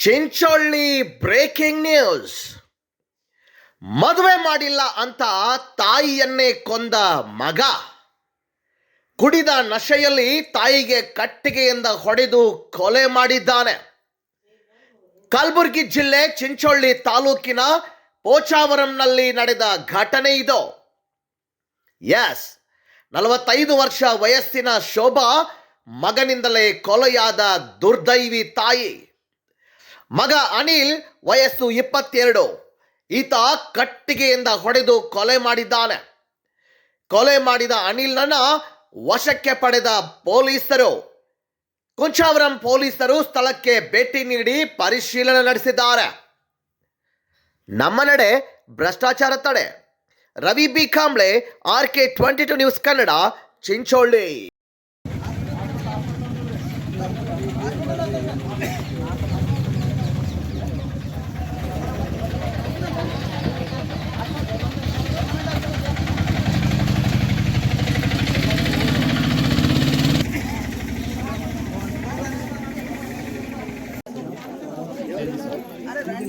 Chincholi breaking news. ಮದುವೆ ಮಾಡಿಲ್ಲ ಅಂತ ತಾಯಿಯನ್ನೇ ಕೊಂದ ಮಗ. ಕುಡಿದ ನಶೆಯಲ್ಲಿ ತಾಯಿಗೆ ಕಟ್ಟಿಗೆಯಿಂದ ಹೊಡೆದು ಕೊಲೆ ಮಾಡಿದ್ದಾನೆ. ಕಲಬುರಗಿ ಜಿಲ್ಲೆ ಚಿಂಚೋಳ್ಳಿ ತಾಲೂಕಿನ ಪೋಚಾವರಂನಲ್ಲಿ ನಡೆದ ಘಟನೆ ಇದು. ಎಸ್, ನಲವತ್ತೈದು ವರ್ಷ ವಯಸ್ಸಿನ ಶೋಭಾ ಮಗನಿಂದಲೇ ಕೊಲೆಯಾದ ದುರ್ದೈವಿ ತಾಯಿ. ಮಗ ಅನಿಲ್ ವಯಸ್ಸು ಇಪ್ಪತ್ತೆರಡು. ಈತ ಕಟ್ಟಿಗೆಯಿಂದ ಹೊಡೆದು ಕೊಲೆ ಮಾಡಿದ್ದಾನೆ. ಕೊಲೆ ಮಾಡಿದ ಅನಿಲ್ನನ್ನ ವಶಕ್ಕೆ ಪಡೆದ ಪೊಲೀಸರು. ಕುಂಚಾವರಂ ಪೊಲೀಸರು ಸ್ಥಳಕ್ಕೆ ಭೇಟಿ ನೀಡಿ ಪರಿಶೀಲನೆ ನಡೆಸಿದ್ದಾರೆ. ನಮ್ಮ ನಡೆ ಭ್ರಷ್ಟಾಚಾರ ತಡೆ. Ravi B. Kamble R K twenty two news Kannada, Chincholi.